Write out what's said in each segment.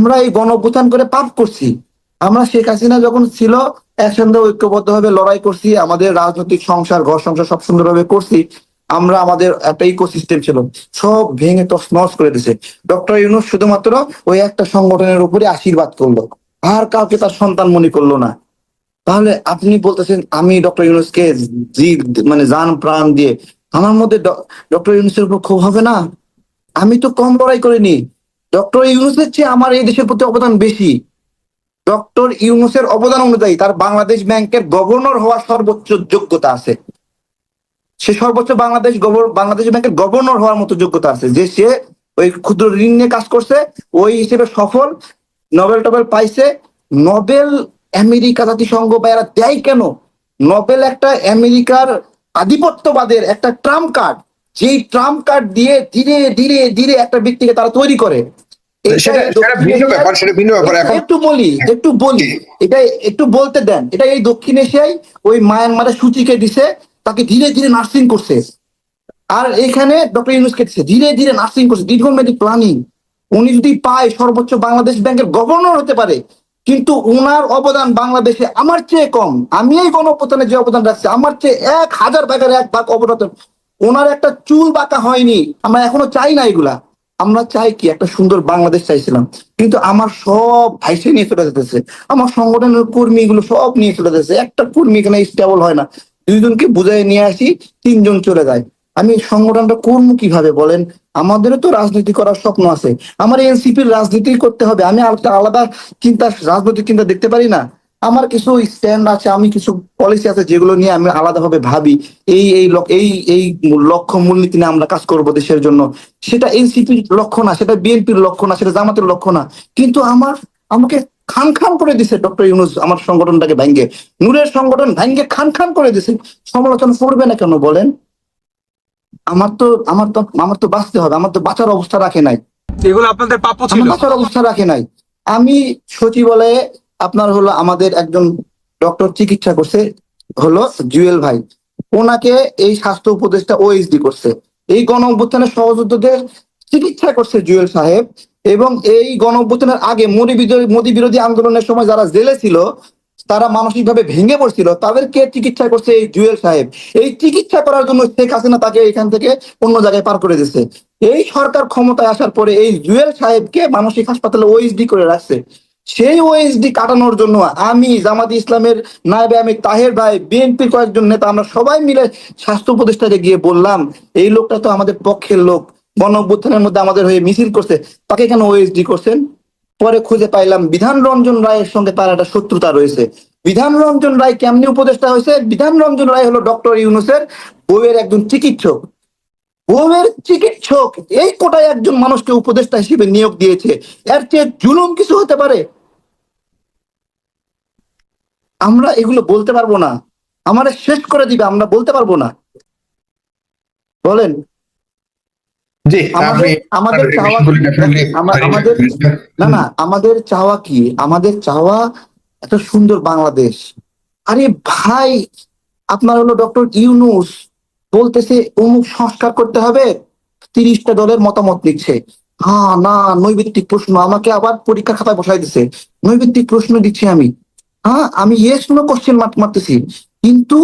আমরা এই গণ করে পাপ করছি। আমরা শেখ হাসিনা যখন ছিল, একসঙ্গে ঐক্যবদ্ধভাবে লড়াই করছি, আমাদের রাজনৈতিক সংসার, ঘর সংসার সব সুন্দরভাবে করছি, আমরা আমাদের একটা ইকোসিস্টেম ছিল, সব ভেঙে তছনছ করে দিছে। ডক্টর ইউনুস শুধুমাত্র ওই একটা সংগঠনের উপরে আশীর্বাদ করল, আর কাউকে তার সন্তান মনে করল না। তাহলে আপনি বলতেছেন, আমি ডক্টর ইউনুসকে জি মানে যান প্রাণ দিয়ে, আমার মধ্যে ডক্টর ইউনুসের উপর ক্ষোভ হবে না? আমি তো কম লড়াই করিনি। ডক্টর ইউনুসের চেয়ে আমার এই দেশের প্রতি অবদান বেশি। ডক্টর ইউনুসের অবদান অনুযায়ী তার বাংলাদেশ ব্যাংকের গভর্নর হওয়ার সর্বোচ্চ যোগ্যতা আছে। সে সর্বোচ্চ বাংলাদেশ বাংলাদেশ ব্যাংকের গভর্নর হওয়ার মতো যোগ্যতা আছে যে সে ওই ক্ষুদ্র ঋণ নিয়ে কাজ করছে, ওই হিসেবে সফল, নোবেল টোবেল পাইছে। নোবেল আমেরিকা জাতিসংঘ বা এরা দেয় কেন? নোবেল একটা আমেরিকার আধিপত্যবাদের একটা ট্রাম্প কার্ড। যেই ট্রাম্প কার্ড দিয়ে ধীরে ধীরে ধীরে একটা ব্যক্তিকে তারা তৈরি করে একটু বলি একটু বলি এটা একটু বলতে দেন এটা এই দক্ষিণ এশিয়ায় ওই মায়ানমারের সূচিকে দিছে তাকে ধীরে ধীরে নার্সিং করছে। আর এখানে ডক্টর ইউনুসকে দিছে ধীরে ধীরে নার্সিং করছে দীর্ঘমেয়াদী প্ল্যানিং। উনি যদি পায় সর্বোচ্চ বাংলাদেশ ব্যাংকের গভর্নর হতে পারে কিন্তু উনার অবদান বাংলাদেশে আমার চেয়ে কম। আমি এই গণপ্রধানে যে অবদান রাখছি আমার চেয়ে এক হাজার ভাগের এক ভাগ অবদান ওনার একটা চুল বাঁকা হয়নি। আমরা এখনও চাই না এগুলা। আমরা চাই কি, একটা সুন্দর বাংলাদেশ চাইছিলাম। কিন্তু আমার সব ভাইসে নিয়ে চলে যেতেছে। আমার সংগঠনের কর্মী গুলো সব নিয়ে চলে যেতেছে। একটা কর্মী এখানে স্টেবল হয় না। দুইজনকে বুঝাই নিয়ে আসি, তিনজন চলে যায়। আমি সংগঠনটা করব কীভাবে বলেন? আমাদেরও তো রাজনীতি করার স্বপ্ন আছে। আমার এনসিপির রাজনীতি করতে হবে। আমি আলাদা চিন্তা রাজনৈতিক চিন্তা দেখতে পারি না। আমার কিছু স্ট্যান্ড আছে আমি কিছু পলিসি আছে যেগুলো নিয়ে আমি আলাদাভাবে ভাবি। এই এই এই এই লক্ষ্য মূলনীতি নিয়ে আমরা কাজ করব দেশের জন্য। সেটা এনসিপির লক্ষ্য না সেটা বিএনপির লক্ষ্য না সেটা জামাতের লক্ষ্য না। কিন্তু আমার আমাকে খান খান করে দিছে ডক্টর ইউনুস আমার সংগঠনটাকে ভাঙ্গে নূরের সংগঠন ভাঙ্গে খান খান করে দিছে। সমালোচনা করবে না কেন বলেন? আমার তো আমার তো আমার তো বাঁচতে হবে আমার তো বাঁচার অবস্থা রাখে নাই। এগুলো আপনাদের প্রাপ্য ছিল। বাঁচার অবস্থা রাখে নাই। আমি সচিবালয়ে আপনার হলো আমাদের একজন ডক্টর চিকিৎসা করছে, হলো জুয়েল ভাই। ওনাকে এই স্বাস্থ্য উপদেষ্টা ওএসডি করছে। এই গণ অভ্যুত্থানের সহযোদ্ধাদের চিকিৎসা করছে জুয়েল সাহেব এবং এই গণ অভ্যুত্থানের আগে মোদী বিরোধী আন্দোলনের সময় যারা জেলে ছিল, তারা মানসিকভাবে ভেঙে পড়ছিল। তাদেরকে চিকিৎসা করছে এই জুয়েল সাহেব। এই চিকিৎসা করার জন্য শেখ হাসিনা তাকে এখান থেকে অন্য জায়গায় পার করে দিচ্ছে এই সরকার ক্ষমতায় আসার পরে এই জুয়েল সাহেবকে মানসিক হাসপাতালে ওএসডি করে রাখছে। সেই ওএসডি কাটানোর জন্য আমি জামাত ইসলামের নায়েবে আমি তাহের ভাই, বিএনপির কয়েকজন নেতা, আমরা সবাই মিলে স্বাস্থ্য উপদেষ্টাকে গিয়ে বললাম, এই লোকটা তো আমাদের পক্ষের লোক। গণ মধ্যে আমাদের হয়ে মিছিল করছে। তাকে কেন ওএসডি করছেন? পরে খুঁজে পাইলাম বিধান রঞ্জন রায়ের সঙ্গে তার একটা শত্রুতা রয়েছে। বিধান রঞ্জন রায় কেমনি উপদেষ্টা হয়েছে? বিধান রঞ্জন রায় হলো ডক্টর ইউনুসের বউয়ের একজন চিকিৎসক। বউয়ের চিকিৎসক, এই কোটায় একজন মানুষকে উপদেষ্টা হিসেবে নিয়োগ দিয়েছে। এর চেয়ে জুলুম কিছু হতে পারে? আমরা এগুলো বলতে পারব না। আমাদের শেষ করে দিবে আমরা বলতে পারব না। বলেন। আমাদের চাওয়া আমাদের না না আমাদের চাওয়া কি? আমাদের চাওয়া একটা সুন্দর বাংলাদেশ। আরে ভাই আপনার হলো ডক্টর ইউনুস। বলতেছে অমুক সংস্কার করতে হবে তিরিশটা দলের মতামত নিচ্ছে। হ্যাঁ না নৈবিত্তিক প্রশ্ন। আমাকে আবার পরীক্ষা খাতায় বসাই দিছে। নৈবিত্তিক প্রশ্ন দিচ্ছি আমি। হ্যাঁ আমি ইয়েস নো কোশ্চেন মারতেছি। কিন্তু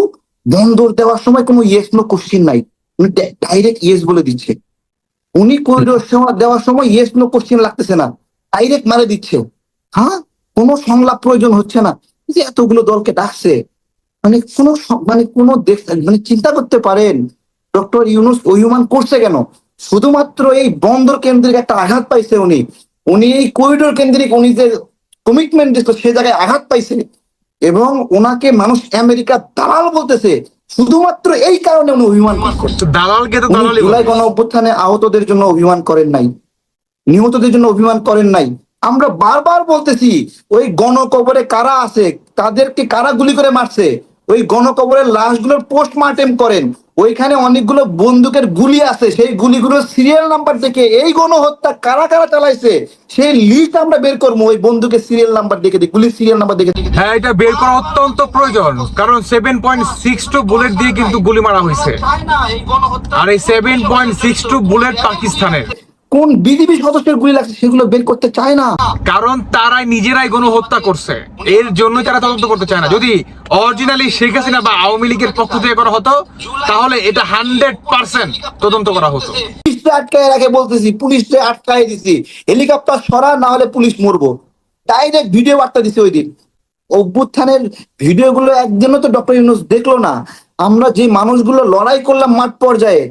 বন্দর দেওয়ার সময় কোনো ইয়েস নো কোশ্চেন নাই। উনি ডাইরেক্ট ইয়েস বলে দিচ্ছে। উনি করিডোর সেবা দেওয়ার সময় ইয়েস নো কোশ্চেন লাগতেছে না। ডাইরেক্ট মারে দিচ্ছে। হ্যাঁ কোনো সংলাপ প্রয়োজন হচ্ছে না। যে এতগুলো দলকে ডাকছে মানে কোনো মানে কোনো দেশ মানে চিন্তা করতে পারেন ডক্টর ইউনুস অভিমান করছে কেন? শুধুমাত্র এই বন্দর কেন্দ্রিক একটা আঘাত পাইছে উনি। উনি এই করিডোর কেন্দ্রিক উনি যে কমিটমেন্ট দিত সে জায়গায় আঘাত পাইছে। এবং ওনাকে মানুষ আমেরিকা দালাল বলতেছে। শুধুমাত্র এই কারণে উনি অভিমান করছে তো দালালকে তো দালালি জুলাই গণ অভ্যুত্থানে আহতদের জন্য অভিমান করেন নাই। নিহতদের জন্য অভিমান করেন নাই। আমরা বারবার বলতেছি ওই গণকবরে কারা আছে? তাদেরকে কারা গুলি করে মারছে? ওই গণকবরের লাশগুলোর পোস্টমার্টেম করেন। ওইখানে অনেকগুলো বন্দুকের গুলি আছে সেই গুলিগুলো সিরিয়াল নাম্বার দেখে এই গণহত্যা কারা কারা চালাইছে সেই লিস্ট আমরা বের করব ওই বন্দুকের সিরিয়াল নাম্বার দেখে দিই গুলির সিরিয়াল নাম্বার দেখে দিই হ্যাঁ এটা বের করা অত্যন্ত প্রয়োজন কারণ seven point six two bullet দিয়ে কিন্তু গুলি মারা হয়েছে। আর এই seven point six two bullet পাকিস্তানের। কোন বিজেপি সদস্যের গুলি লাগছে সেগুলো বের করতে চায় না। কারণ তারাই নিজেরাই গণহত্যা করছে। এর জন্য তারা তদন্ত করতে চায় না। যদি অরিজিনালি শেখ হাসিনা বা আওয়ামী লীগের পক্ষ থেকে করা হতো তাহলে এটা হান্ড্রেড পার্সেন্ট তদন্ত করা হতো। পুলিশকে আটকায় রাখে বলতেছি পুলিশকে আটকায় দিছি। হেলিকপ্টার সরা না হলে পুলিশ মরবো। ডাইরেক্ট ভিডিও বার্তা দিছে ওই দিন। অভ্যুত্থানের ভিডিও গুলো একদিনও তো ডক্টর ইউনুস দেখল না। আমরা যে মানুষগুলো লড়াই করলাম মাঠ পর্যায়ে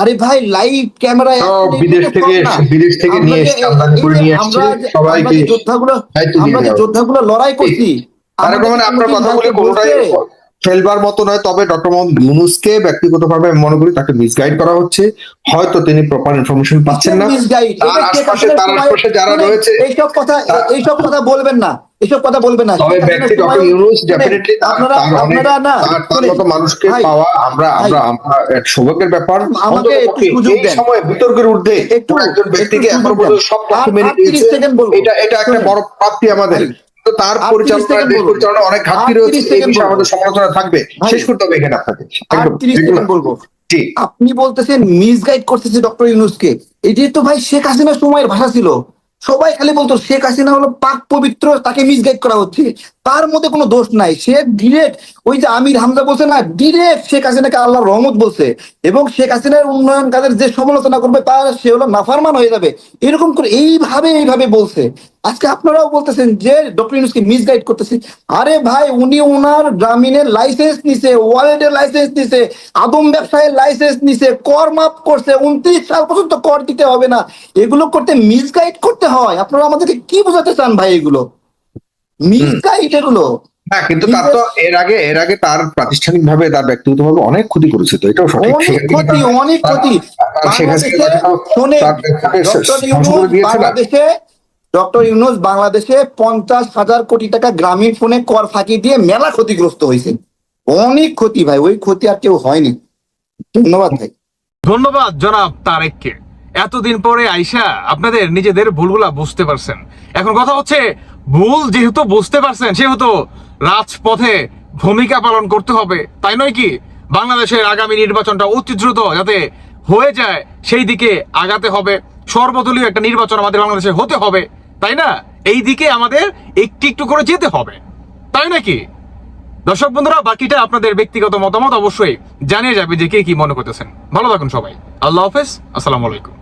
আরে ভাই লাইভ ক্যামেরায় সব বিদেশ থেকে বিদেশ থেকে নিয়ে এসে আমদানি করে নিয়ে আসছে সবাইকে যোদ্ধাগুলো আমরা যে যোদ্ধাগুলো লড়াই করছি রহমান আপনার বলে কোনোটাই ফেলবার মতো নয় তবে ডক্টর মোহাম্মদ ইউনুসকে ব্যক্তিগতভাবে আমি মনে করি তাকে মিসগাইড করা হচ্ছে। হয়তো তিনি প্রপার ইনফরমেশন পাচ্ছেন না। তার আশপাশে তার আশপাশে যারা রয়েছে এইসব কথা এইসব কথা বলবেন না কথা বলবেন না। তবে ব্যক্তি ডক্টর ইউনুস ডেফিনেটলি আপনারা আপনারা না তার তার মতো মানুষকে পাওয়া আমরা আমরা আমরা এক সৌভাগ্যের ব্যাপার। আমাকে একটু সুযোগ দেন। সময় বিতর্কের ঊর্ধ্বে একটু- একজন ব্যক্তিকে এখন পর্যন্ত সব তথ্য মেনে নিয়েছে। এটা এটা একটা বড় প্রাপ্তি আমাদের। তার পরিচালনা দেশ পরিচালনা অনেক ঘাটতি রয়েছে এই বিষয়ে আমাদের সমালোচনা থাকবে। শেষ করতে হবে এখানে আপনাকে বলব। আপনি বলতেছেন মিসগাইড করতেছে ডক্টর ইউনুসকে। এটাই তো ভাই শেখ হাসিনার সময়ের ভাষা ছিল। সবাই খালি বলতো শেখ হাসিনা হলো পাক পবিত্র তাকে মিসগাইড করা হচ্ছে। তার মধ্যে কোনো দোষ নাই। সে ডিরেক্ট ওই যে আমির হামজা বলছে না ডিরেক্ট শেখ হাসিনাকে আল্লাহ রহমত বলছে। এবং শেখ হাসিনার উন্নয়ন কাজের যে সমালোচনা করবে তার সে হলো নাফারমান হয়ে যাবে। এরকম করে এইভাবে এইভাবে বলছে। আজকে আপনারাও বলতেছেন যে ডক্টর ইউনুসকে মিসগাইড করতেছে আরে ভাই উনি ওনার গ্রামীণের লাইসেন্স নিছে ওয়ালেটের লাইসেন্স নিছে আদম ব্যবসায়ের লাইসেন্স নিছে কর মাফ করছে উনত্রিশ সাল পর্যন্ত কর দিতে হবে না এগুলো করতে মিসগাইড করতে হয় আপনারা আমাদেরকে কি বোঝাতে চান ভাই এগুলো মিসগাইড এগুলো হ্যাঁ কিন্তু তার তো এর আগে এর আগে তার প্রাতিষ্ঠানিক ভাবে তার ব্যক্তিগতভাবে অনেক ক্ষতি করেছে তো এটাও সঠিক অনেক ক্ষতি অনেক ক্ষতি? বাংলাদেশে ডক্টর ইউনুস বাংলাদেশে পঞ্চাশ হাজার কোটি টাকা গ্রামীণ ফোনে কর ফাঁকি দিয়ে মেলা ক্ষতিগ্রস্ত হয়েছে অনেক ক্ষতি ভাই, ওই ক্ষতি আর কেউ হয়নি। ধন্যবাদ ভাই। ধন্যবাদ জনাব তারেককে। এতদিন পরে আইসা আপনাদের নিজেদের ভুলগুলা বুঝতে পারছেন। এখন কথা হচ্ছে, ভুল যেহেতু বুঝতে পারছেন, সেহেতু রাজপথে ভূমিকা পালন করতে হবে। তাই নয় কি, বাংলাদেশের আগামী নির্বাচনটা অতি দ্রুত যাতে হয়ে যায়, সেই দিকে আগাতে হবে। সর্বদলীয় একটা নির্বাচন আমাদের বাংলাদেশে হতে হবে। তাই না? এই দিকে আমাদের একটু একটু করে যেতে হবে। তাই নাকি? দর্শক বন্ধুরা, বাকিটা আপনাদের ব্যক্তিগত মতামত অবশ্যই জানিয়ে যাবে যে কে কি মনে করতেছেন। ভালো থাকুন সবাই। আল্লাহ হাফেজ। আসসালামু আলাইকুম।